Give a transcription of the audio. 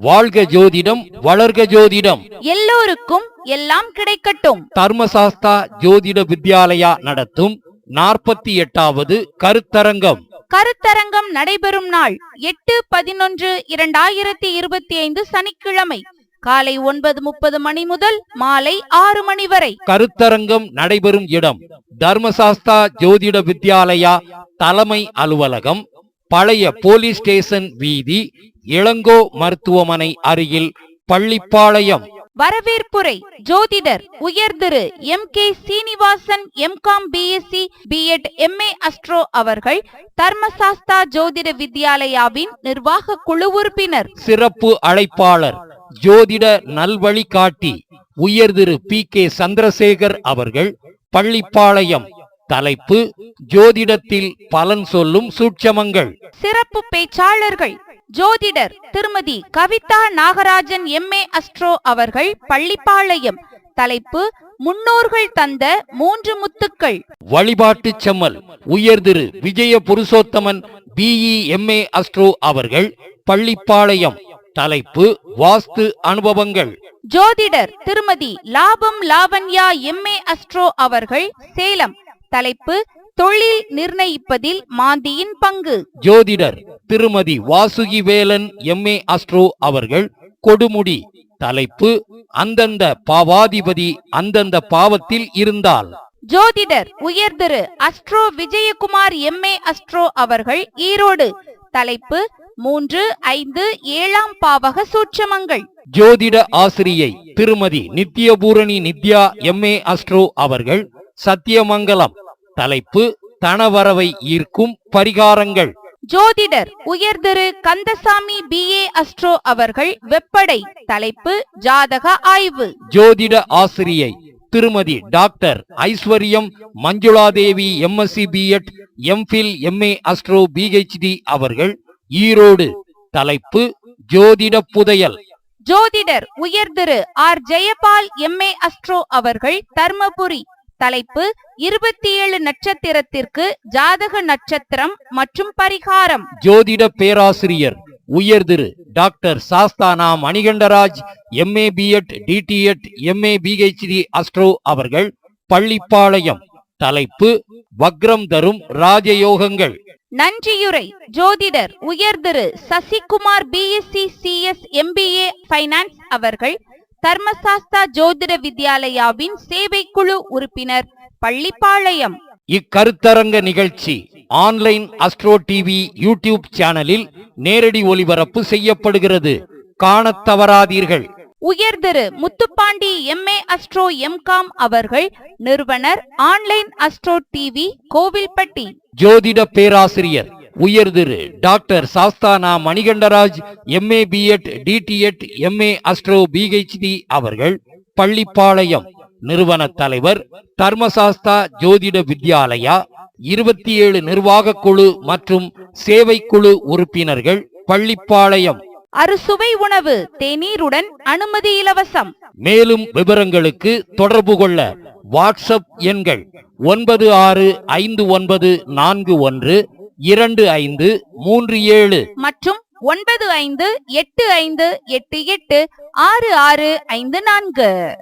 வாழ்க ஜோதிடம் வளர்க ஜோதிடம். எல்லோருக்கும் எல்லாம் கிடைக்கட்டும். தர்மசாஸ்தா ஜோதிட வித்யாலயா நடத்தும் நாற்பத்தி எட்டாவது கருத்தரங்கம். கருத்தரங்கம் நடைபெறும் நாள் எட்டு பதினொன்று இரண்டாயிரத்தி இருபத்தி ஐந்து சனிக்கிழமை காலை ஒன்பது முப்பது மணி முதல் மாலை ஆறு மணி வரை. கருத்தரங்கம் நடைபெறும் இடம் தர்மசாஸ்தா ஜோதிட வித்யாலயா தலைமை அலுவலகம் பழைய போலீஸ் ஸ்டேஷன் வீதி இளங்கோ மருத்துவமனை அருகில் பள்ளிப்பாளையம். வரவேற்புரை ஜோதிடர் உயர்திரு M. K. Srinivasan MCom BSc BEd MA astro அவர்கள் தர்மசாஸ்தா ஜோதிட வித்யாலயாவின் நிர்வாக குழு உறுப்பினர். சிறப்பு அழைப்பாளர் ஜோதிட நல்வழிகாட்டி உயர்திரு பி. கே. சந்திரசேகர் அவர்கள் பள்ளிப்பாளையம். தலைப்பு ஜோதிடத்தில் பலன் சொல்லும் சூட்சமங்கள். சிறப்பு பேச்சாளர்கள். ஜோதிடர் திருமதி கவிதா நாகராஜன் எம்ஏ அஸ்ட்ரோ அவர்கள் பள்ளிப்பாளையம். தலைப்பு முன்னோர்கள் தந்த மூன்று முத்துக்கள். வழிபாட்டு செம்மல் உயர்திரு Vijaya Purushothaman BE MA astro அவர்கள் பள்ளிப்பாளையம். தலைப்பு வாஸ்து அனுபவங்கள். ஜோதிடர் திருமதி லாபம் லாவண்யா எம்ஏ அஸ்ட்ரோ அவர்கள் சேலம். தலைப்பு தொழில் நிர்ணயிப்பதில் மாந்தியின் பங்கு. ஜோதிடர் திருமதி வாசுகி வேலன் எம்ஏ அஸ்ட்ரோ அவர்கள் கொடுமுடி. தலைப்பு அந்தந்த பாவாதிபதி அந்தந்த பாவத்தில் இருந்தால். ஜோதிடர் உயர்திரு அஸ்ட்ரோ விஜயகுமார் எம்ஏ அஸ்ட்ரோ அவர்கள் ஈரோடு. தலைப்பு மூன்று ஐந்து ஏழாம் பாவக சூட்சமங்கள். ஜோதிட ஆசிரியை திருமதி நித்யபூரணி நித்யா எம்ஏ அஸ்ட்ரோ அவர்கள் சத்தியமங்கலம். தலைப்பு தனவரவை ஈர்க்கும் பரிகாரங்கள். ஜோதிடர் உயர்திரு கந்தசாமி பிஏ அஸ்ட்ரோ அவர்கள் வெப்படை. தலைப்பு ஜாதக ஆய்வு. ஜோதிட ஆசிரியை திருமதி doctor Aishwaryam Manjuladevi MSc BEd MPhil MA astro PhD அவர்கள் ஈரோடு. தலைப்பு ஜோதிட புதையல். ஜோதிடர் உயர்திரு ஆர். ஜெயபால் எம்ஏ அஸ்ட்ரோ அவர்கள் தர்மபுரி. தலைப்பு இருபத்தி ஏழு நட்சத்திரத்திற்கு ஜாதக நட்சத்திரம் மற்றும் பரிகாரம். ஜோதிட பேராசிரியர் உயர்திரு doctor Sasthana Manikandaraj MA BEd DTEd MA PhD astro அவர்கள் பள்ளிப்பாளையம். தலைப்பு வக்ரம் தரும் ராஜயோகங்கள். நன்றியுரை ஜோதிடர் உயர்திரு Sasikumar BSc CS MBA finance அவர்கள் தர்மசாஸ்தா ஜோதிட வித்யாலயாவின் சேவைக்குழு உறுப்பினர் பள்ளிப்பாளையம். இக்கருத்தரங்க நிகழ்ச்சி ஆன்லைன் அஸ்ட்ரோ டிவி யூடியூப் சேனலில் நேரடி ஒளிபரப்பு செய்யப்படுகிறது. காணத் தவறாதீர்கள். உயர்திரு முத்துப்பாண்டி எம்ஏ அஸ்ட்ரோ எம்காம் அவர்கள் நிறுவனர் ஆன்லைன் அஸ்ட்ரோ டிவி கோவில்பட்டி. ஜோதிட பேராசிரியர் உயர்திரு doctor Sasthana Manikandaraj MA BEd DTEd MA astro PhD அவர்கள் பள்ளிப்பாளையம் நிறுவன தலைவர் தர்மசாஸ்தா ஜோதிட வித்யாலயா இருபத்தி ஏழு நிர்வாக குழு மற்றும் சேவைக்குழு உறுப்பினர்கள் பள்ளிப்பாளையம். அறுசுவை உணவு தேநீருடன் அனுமதி இலவசம். மேலும் விவரங்களுக்கு தொடர்பு கொள்ள வாட்ஸ்அப் எண்கள் ஒன்பது ஆறு ஐந்து ஒன்பது நான்கு ஒன்று இரண்டு ஐந்து மூன்று ஏழு. மற்றும் ஒன்பது ஐந்து எட்டு ஐந்து எட்டு எட்டு ஆறு ஆறு ஐந்து நான்கு.